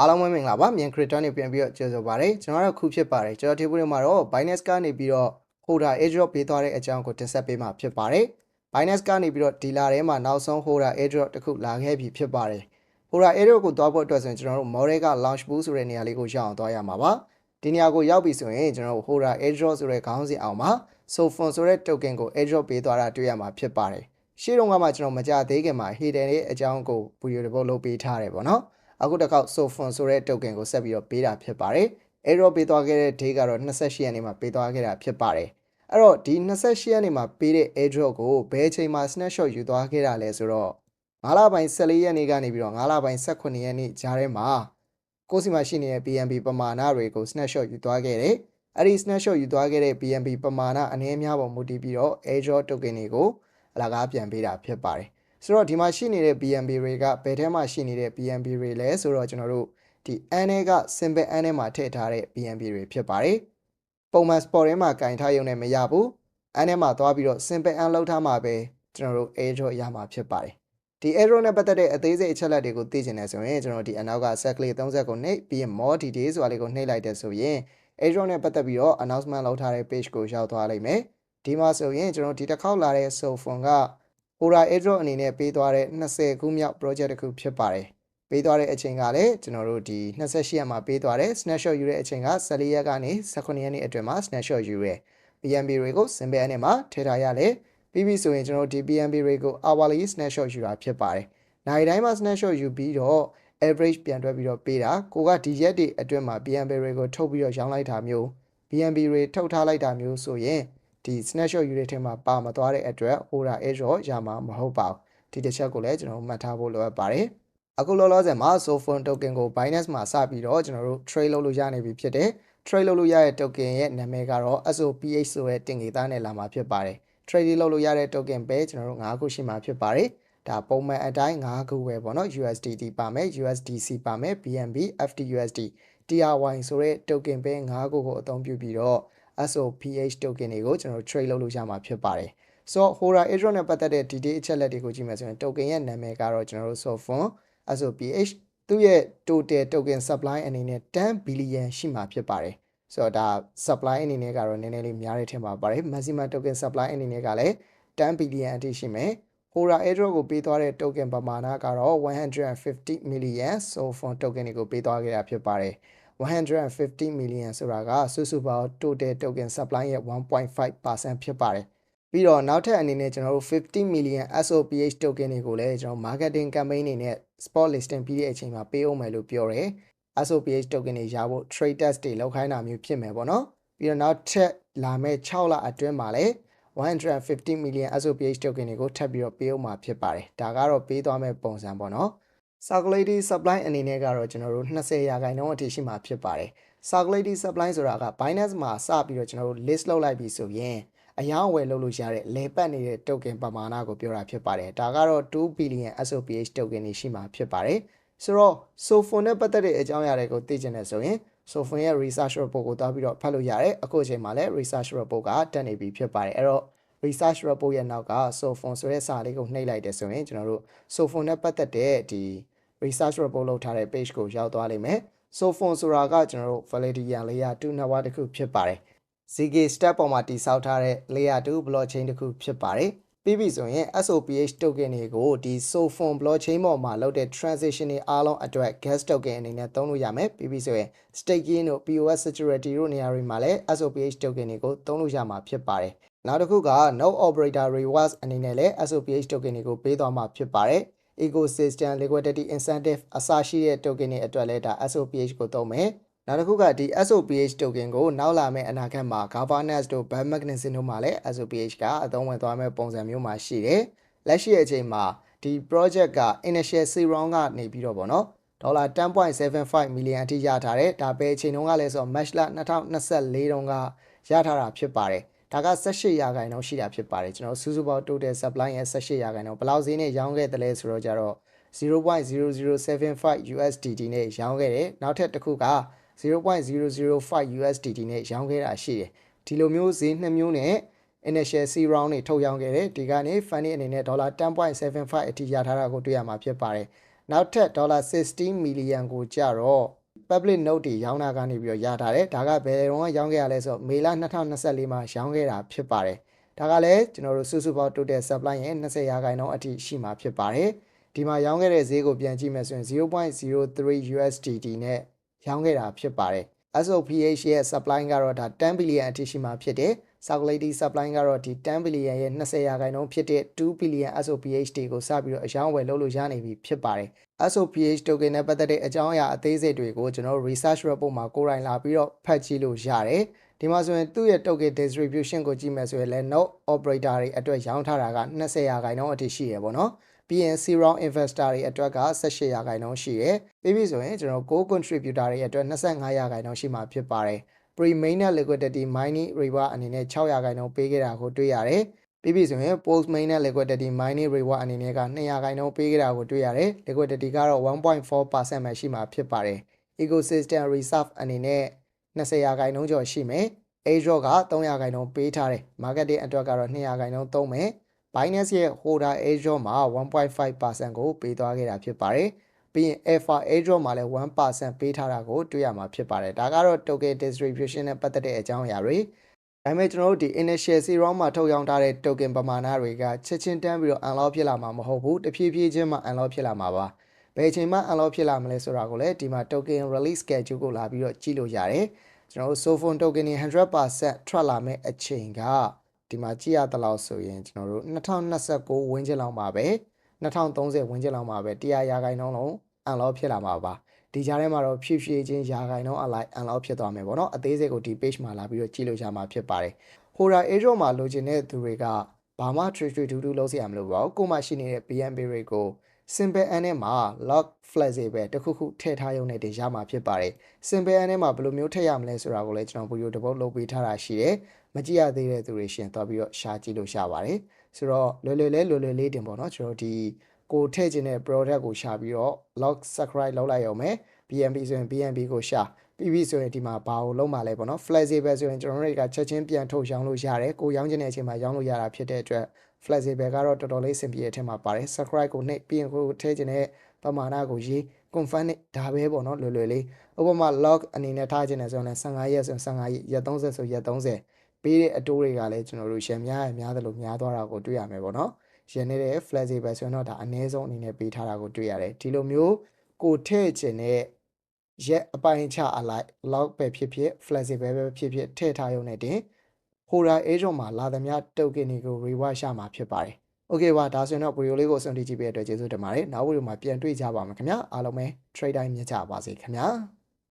အားလုံးပဲမင်္ဂလာပါမြန် crypto နေပြန်ပြီးတော့ကျေးဇူးပါတယ်ကျွန်တော်တို့ခုဖြစ်ပါတယ်ကျွန်တော်ဒီဗီဒီယိုမှာတော့ Binance ကနေပြီးတော့ holder airdrop ပေးသွားတဲ့အကြောင်းကိုတင်ဆက်ပေးမှာဖြစ်ပါတယ် Binance ကနေပြီးတော့ dealer ထဲမှာနောက်ဆုံး holder airdrop တစ်ခုလာခဲ့ပြီဖြစ်ပါတယ် holder airdrop ကိုသွားဖို့အတွက်ဆိုရင်ကျွန်တော်တို့ model က launch pool ဆိုတဲ့နေရာလေးကိုရောက်အောင်သွားရမှာပါဒီနေရာကိုရောက်ပြီဆိုရင်ကျွန်တော်တို့ holder airdrop ဆိုတဲ့ခေါင်းစဉ်အောင်မှာ sofon ဆိုတဲ့ token ကို airdrop ပေးသွားတာတွေ့ရမှာဖြစ်ပါတယ်ရှေ့တုန်းကမှကျွန်တော်မကြသေးခင်မှာ hidden ရဲ့အကြောင်းကို video တစ်ပုတ်လုပ်ပေးထားတယ်ပေါ့နော် အခုတစ်ခေါက် Sofon ဆိုတဲ့ token ကိုဆက်ပြီးတော့ပေးတာဖြစ်ပါတယ်။ Arrow ပေးသွားခဲ့တဲ့ day ကတော့28ရက်နေ့မှာပေးသွားခဲ့တာဖြစ်ပါတယ်။အဲ့တော့ဒီ28ရက်နေ့မှာပေးတဲ့ airdrop ကိုဘယ်အချိန်မှာ snapshot ယူသွားခဲ့တာလဲဆိုတော့9လပိုင်း14ရက်နေ့ကနေပြီးတော့9လပိုင်း18ရက်နေ့ကြားထဲမှာကိုစီမှာရှိနေတဲ့ BNB ပမာဏတွေကို snapshot ယူသွားခဲ့တယ်။အဲ့ဒီ snapshot ယူသွားခဲ့တဲ့ BNB ပမာဏအနည်းများပေါ်မူတည်ပြီးတော့ airdrop token တွေကိုအလကားပြန်ပေးတာဖြစ်ပါတယ်။ ဆိုတော့ဒီမှာရှိနေတဲ့ BNB တွေကဘယ်ထဲမှာရှိနေတဲ့ BNB တွေလဲဆိုတော့ကျွန်တော်တို့ဒီ N နဲ့က simple N နဲ့မှာထည့်ထားတဲ့ BNB တွေဖြစ်ပါတယ်ပုံမှန် sport ထဲမှာကင်ထားရုံနဲ့မရဘူး N နဲ့မှာသွားပြီးတော့ simple N လောက်ထားမှာပဲကျွန်တော်တို့ airdrop ရမှာဖြစ်ပါတယ်ဒီ airdrop နဲ့ပတ်သက်တဲ့အသေးစိတ်အချက်လက်တွေကိုသိချင်တယ်ဆိုရင်ကျွန်တော်ဒီအနောက်က set ကလေး30ကိုနှိပ်ပြီးရင် more details ဆိုတာလေးကိုနှိပ်လိုက်တဲ့ဆိုရင် airdrop နဲ့ပတ်သက်ပြီးတော့ announcement လုပ်ထားတဲ့ page ကိုရောက်သွားလိမ့်မယ်ဒီမှာဆိုရင်ကျွန်တော်ဒီတစ်ခေါက်လာတဲ့ sophon က Aura Airdrop အနေနဲ့ပေးသွားတဲ့20ခုမြောက် project တစ်ခုဖြစ်ပါတယ်။ပေးသွားတဲ့အချိန်ကလည်းကျွန်တော်တို့ဒီ28ရက်မှာပေးသွားတဲ့ snapshot ယူတဲ့အချိန်က14ရက်ကနေ18ရက်နေ့အတွင်းမှာ snapshot ယူရဲ။ BNB တွေကို symbol အနေမှာထည့်ထားရလဲ။ပြီးပြီဆိုရင်ကျွန်တော်ဒီ BNB တွေကို hourly snapshot ယူတာဖြစ်ပါတယ်။နိုင်တိုင်းမှာ snapshot ယူပြီးတော့ average ပြန်တွက်ပြီးတော့ပေးတာကိုကဒီရက်တွေအတွင်းမှာ BNB တွေကိုထုတ်ပြီးတော့ရောင်းလိုက်တာမျိုး BNB တွေထုတ်ထားလိုက်တာမျိုးဆိုရင် ဒီ snapshot unit ထဲမှာပါမသွားတဲ့အတွက် order error ရမှာမဟုတ်ပါဘူးဒီတစ်ချက်ကိုလည်းကျွန်တော်တို့မှတ်ထားဖို့လိုအပ်ပါတယ်အခုလောလောဆယ်မှာ Sophon token ကို Binance မှာစပြီးတော့ကျွန်တော်တို့ trade လုပ်လို့ရနေပြီဖြစ်တယ် trade လုပ်လို့ရတဲ့ token ရဲ့နာမည်ကတော့ SOPH ဆိုတဲ့တင်ငေသားနဲ့လာမှာဖြစ်ပါတယ် trade လုပ်လို့ရတဲ့ token ပဲကျွန်တော်တို့၅ခုရှိမှာဖြစ်ပါတယ်ဒါပုံမှန်အတိုင်း၅ခုပဲပေါ့နော် USDT ပါမယ် USDC ပါမယ် BNB FTUSD TRY ဆိုတဲ့ token ပဲ၅ခုကိုအသုံးပြုပြီးတော့ SOPH token တွေကိုကျွန်တော်တို့ trade လုပ်လို့ရမှာဖြစ်ပါတယ်ဆိုတော့ Hora Airdrop နဲ့ပတ်သက်တဲ့ detail အချက်လက်တွေကိုကြည့်မယ်ဆိုရင် token ရဲ့နာမည်ကတော့ကျွန်တော်တို့ Sophon SOPH သူ့ရဲ့ total token supply အနေနဲ့10 billion ရှိမှာဖြစ်ပါတယ်ဆိုတော့ဒါ supply အနေနဲ့ကတော့နည်းနည်းလေးများတဲ့ထင်ပါပါတယ် maximum token supply အနေနဲ့ကလည်း10 billion အထိရှိမယ် Hora Airdrop ကိုပေးသွားတဲ့ token ပမာဏကတော့150 million Sophon token တွေကိုပေးသွားခဲ့တာဖြစ်ပါတယ် 150 million ဆိုတာကစုစုပေါင်း total token supply ရဲ့1.5%ဖြစ်ပါတယ်ပြီးတော့နောက်ထပ်အနေနဲ့ကျွန်တော်တို့50 million SOPH token တွေကိုလည်းကျွန်တော် marketing campaign အနေနဲ့ spot listing ပြီးတဲ့အချိန်မှာပေးအောင်မယ်လို့ပြောတယ် SOPH token တွေရဖို့ trade test တွေလောက်ခိုင်းတာမျိုးဖြစ်မယ်ပေါ့နော်ပြီးတော့နောက်ထပ်လာမယ့်6လအတွင်းမှာလည်း150 million SOPH token တွေကိုထပ်ပြီးတော့ပေးအောင်မှာဖြစ်ပါတယ်ဒါကတော့ပေးသွားမယ့်ပုံစံပေါ့နော် circulating supply အနေနဲ့ကတော့ကျွန်တော်တို့20ရာခိုင်နှုန်းအထိရှိမှာဖြစ်ပါတယ် circulating supply ဆိုတာက Binance မှာစပြီးတော့ကျွန်တော်တို့ list လုပ်လိုက်ပြီဆိုရင်အယောင်းဝယ်လုပ်လို့ရတဲ့လေပတ်နေတဲ့ token ပမာဏကိုပြောတာဖြစ်ပါတယ်ဒါကတော့2 billion SOPH token တွေရှိမှာဖြစ်ပါတယ်ဆိုတော့ Sofon နဲ့ပတ်သက်တဲ့အကြောင်းအရာတွေကိုသိချင်တယ်ဆိုရင် Sofon ရဲ့ research report ကိုတောက်ပြီးတော့ဖတ်လို့ရတယ်အခုအချိန်မှာလည်း research report ကတက်နေပြီဖြစ်ပါတယ်အဲ့တော့ research report ရဲ့နောက်က Sofon ဆိုတဲ့စာလေးကိုနှိပ်လိုက်တယ်ဆိုရင်ကျွန်တော်တို့ Sofon နဲ့ပတ်သက်တဲ့ဒီ research report လုပ်ထားတဲ့ page ကိုရောက်သွားလိမ့်မယ် Sophon ဆိုတာကကျွန်တော်တို့ Validian layer 2 network တစ်ခုဖြစ်ပါတယ် ZK step ပေါ်မှာတည်ဆောက်ထားတဲ့ layer 2 blockchain တစ်ခုဖြစ်ပါတယ်ပြီးပြီဆိုရင် SOPH token တွေကိုဒီ Sophon blockchain ပေါ်မှာလုပ်တဲ့ transaction တွေအားလုံးအတွက် gas token အနေနဲ့သုံးလို့ရမယ်ပြီးပြီဆိုရင် staking တို့ POS security တို့နေရာတွေမှာလည်း SOPH token တွေကိုသုံးလို့ရမှာဖြစ်ပါတယ်နောက်တစ်ခုက node operator rewards အနေနဲ့လည်း SOPH token တွေကိုပေးသွားမှာဖြစ်ပါတယ် ecosystem liquidity incentive အစရှိတဲ့ token တွေအတွက်လည်းဒါ SOPH ကိုသုံးမယ်နောက်တစ်ခုကဒီ SOPH token ကိုနောက်လာမယ့်အနာဂတ်မှာ governance တို့ bad mechanism တို့မှာလည်း SOPH ကအသုံးဝင်သွားမယ့်ပုံစံမျိုးမှာရှိတယ်လက်ရှိအချိန်မှာဒီ project က initial C round ကနေပြီးတော့ဗောနော်ဒေါ်လာ10.75 million အထိရထားတယ်ဒါပဲအချိန်တုန်းကလည်းဆိုတော့ match လ2024တုန်းကရထားတာဖြစ်ပါတယ် ဒါက18ရာခိုင်နှုန်းရှိတာဖြစ်ပါတယ်ကျွန်တော်စုစုပေါင်း total supply ရဲ့18ရာခိုင်နှုန်းဘယ်လောက်ဈေးနဲ့ရောင်းခဲ့တယ်လဲဆိုတော့ကြတော့0.0075 USDT နဲ့ရောင်းခဲ့တယ်နောက်ထပ်တစ်ခုက0.005 USDT နဲ့ရောင်းခဲ့တာရှိတယ်ဒီလိုမျိုးဈေးနှစ်မျိုးနဲ့ initial C round တွေထုတ်ရောင်းခဲ့တယ်ဒီကနေ funding အနေနဲ့ဒေါ်လာ10.75အထိရထားတာကိုတွေ့ရမှာဖြစ်ပါတယ်နောက်ထပ်ဒေါ်လာ60 million ကိုကြတော့ public note တွေရောင်းတာကနေပြီးတော့ရထားတယ်ဒါကဘယ်တော့မှရောင်းခဲ့ရလဲဆိုတော့မေလ2024မှာရောင်းခဲ့တာဖြစ်ပါတယ်ဒါကလည်းကျွန်တော်တို့စုစုပေါင်း total supply ရဲ့20ရာခိုင်နှုန်းအထိရှိမှာဖြစ်ပါတယ်ဒီမှာရောင်းခဲ့တဲ့ဈေးကိုပြန်ကြည့်မယ်ဆိုရင်0.03 USDT နဲ့ရောင်းခဲ့တာဖြစ်ပါတယ် SOPH ရဲ့ supply ကတော့ဒါ10 billion အထိရှိမှာဖြစ်တယ် circulating supply ကတော့ဒီ10 billion ရဲ့20ရာခိုင်နှုန်းဖြစ်တဲ့2 billion SOPH တွေကိုစပြီးတော့အရောင်းဝယ်လုပ်လို့ရနေပြီဖြစ်ပါတယ် SOPH token နဲ့ပတ်သက်တဲ့အကြောင်းအရာအသေးစိတ်တွေကိုကျွန်တော်တို့ research report မှာကိုယ်တိုင်လာပြီးတော့ဖတ်ကြည့်လို့ရတယ်ဒီမှာဆိုရင်သူ့ရဲ့ token distribution ကိုကြည့်မယ်ဆိုရင်လည်း node operator တွေအတွက်ရောင်းထားတာက20ရာခိုင်နှုန်းအထိရှိရပေါ့နော်ပြီးရင် C-round investor တွေအတွက်က18ရာခိုင်နှုန်းရှိရယ်ပြီးပြီဆိုရင်ကျွန်တော် co-contributor တွေအတွက်25ရာခိုင်နှုန်းရှိမှာဖြစ်ပါတယ် pre-mainnet liquidity mining reward အနေနဲ့6ရာခိုင်နှုန်းပေးခဲ့တာကိုတွေ့ရတယ်ပြီးပြီဆိုရင် post mainnet liquidity mining reward အနေနဲ့က200ခိုင်နှုန်းပေးခဲ့တာကိုတွေ့ရတယ် liquidity ကတော့1.4%ပဲရှိမှာဖြစ်ပါတယ် ecosystem reserve အနေနဲ့20ရာခိုင်နှုန်းကျော်ရှိမယ် Azure က300ခိုင်နှုန်းပေးထားတယ် marketing အတွက်ကတော့200ခိုင်နှုန်းသုံးမယ် Binance ရဲ့ holder Azure မှာ1.5%ကိုပေးသွားခဲ့တာဖြစ်ပါတယ် ပြီးရင် Alpha Azure မှာလည်း1%ပေးထားတာကိုတွေ့ရမှာဖြစ်ပါတယ်ဒါကတော့ token distribution နဲ့ပတ်သက်တဲ့အကြောင်းအရာတွေဒါပေမဲ့ကျွန်တော်တို့ဒီ initial C round မှာထုတ်ရောင်းထားတဲ့ token ပမာဏတွေကချက်ချင်းတန်းပြီးတော့ unlock ဖြစ်လာမှာမဟုတ်ဘူးတဖြည်းဖြည်းချင်းမှ unlock ဖြစ်လာမှာပါဘယ်အချိန်မှ unlock ဖြစ်လာမလဲဆိုတာကိုလည်းဒီမှာ token release schedule ကိုလာပြီးတော့ကြည့်လို့ရတယ်ကျွန်တော်တို့ Sophon token တွေ100%ထွက်လာမဲ့အချိန်ကဒီမှာကြည့်ရသလောက်ဆိုရင်ကျွန်တော်တို့2029ဝန်းကျင်လောက်မှာပဲ 2030ဝန်းကျင်လောက်မှာပဲ100ရာခိုင်နှုန်းလုံး unlock ဖြစ်လာမှာပါဒီကြားထဲမှာတော့ဖြည့်ဖြည့်ချင်းရာခိုင်နှုန်းအလိုက် unlock ဖြစ်သွားမယ်ပေါ့နော်အသေးစိတ်ကိုဒီ page မှာလာပြီးတော့ကြည့်လို့ရမှာဖြစ်ပါတယ် Hora Azure မှာလိုချင်တဲ့သူတွေကဘာမှ trade trade တူတူလုပ်စရာမလိုပါဘူးကိုမှရှိနေတဲ့ BNB rate ကို simple n နဲ့မှာ log flexible တခုခုထည့်ထားရုံနဲ့တင်ရမှာဖြစ်ပါတယ် simple n နဲ့မှာဘယ်လိုမျိုးထည့်ရမလဲဆိုတာကိုလည်းကျွန်တော်ဗီဒီယိုတစ်ပုတ်လုပ်ပေးထားတာရှိတယ်မကြည့်ရသေးတဲ့သူတွေရှင်သွားပြီးတော့ရှာကြည့်လို့ရပါတယ် ဆိုတော့လွယ်လွယ်လေးလွယ်လွယ်လေးတင်ပေါ့နော်ကျွန်တော်ဒီကိုထည့်ခြင်းတဲ့ product ကိုရှာပြီးတော့ log subscribe လုပ်လိုက်ရုံပဲ BNB ဆိုရင် BNB ကိုရှာပြီးပြီဆိုရင်ဒီမှာဘာကိုလုံးမှာလဲပေါ့နော် flexible ဆိုရင်ကျွန်တော်တို့တွေကချက်ချင်းပြန်ထုတ်ရောင်းလို့ရတယ်ကိုရောင်းခြင်းတဲ့အချိန်မှာရောင်းလို့ရတာဖြစ်တဲ့အတွက် flexible ကတော့တော်တော်လေးအဆင်ပြေတဲ့အထက်မှာပါတယ် subscribe ကိုနှိပ်ပြီးရင်ကိုထည့်ခြင်းတဲ့ပမာဏကိုရေး confirm နဲ့ဒါပဲပေါ့နော်လွယ်လွယ်လေးဥပမာ log အနေနဲ့ထားခြင်းနဲ့ဆိုရင်လည်း15ရက်ဆိုရင်15ရက်ရက်30ဆိုရက်30 ပေးတဲ့အတိုးတွေကလည်းကျွန်တော်တို့ရှယ်များရများသလိုများသွားတာကိုတွေ့ရမယ်ပေါ့နော်ရန်နေတဲ့ flexible ဆိုရင်တော့ဒါအနည်းဆုံးအနေနဲ့ပေးထားတာကိုတွေ့ရတယ်ဒီလိုမျိုးကိုထည့်ခြင်းတဲ့ရက်အပိုင်းချအလိုက် log ပဲဖြစ်ဖြစ် flexible ပဲဖြစ်ဖြစ်ထည့်ထားရုံနဲ့တင် Hora Azure မှာလာသမျှ token တွေကို reward ရမှာဖြစ်ပါတယ်။ Okay ပါဒါဆိုရင်တော့ဗီဒီယိုလေးကိုအဆုံးထိကြည့်ပေးတဲ့အတွက်ကျေးဇူးတင်ပါတယ်။နောက်ဗီဒီယိုမှာပြန်တွေ့ကြပါမယ်ခင်ဗျာ။အားလုံးပဲ trade time မြတ်ကြပါစေခင်ဗျာ။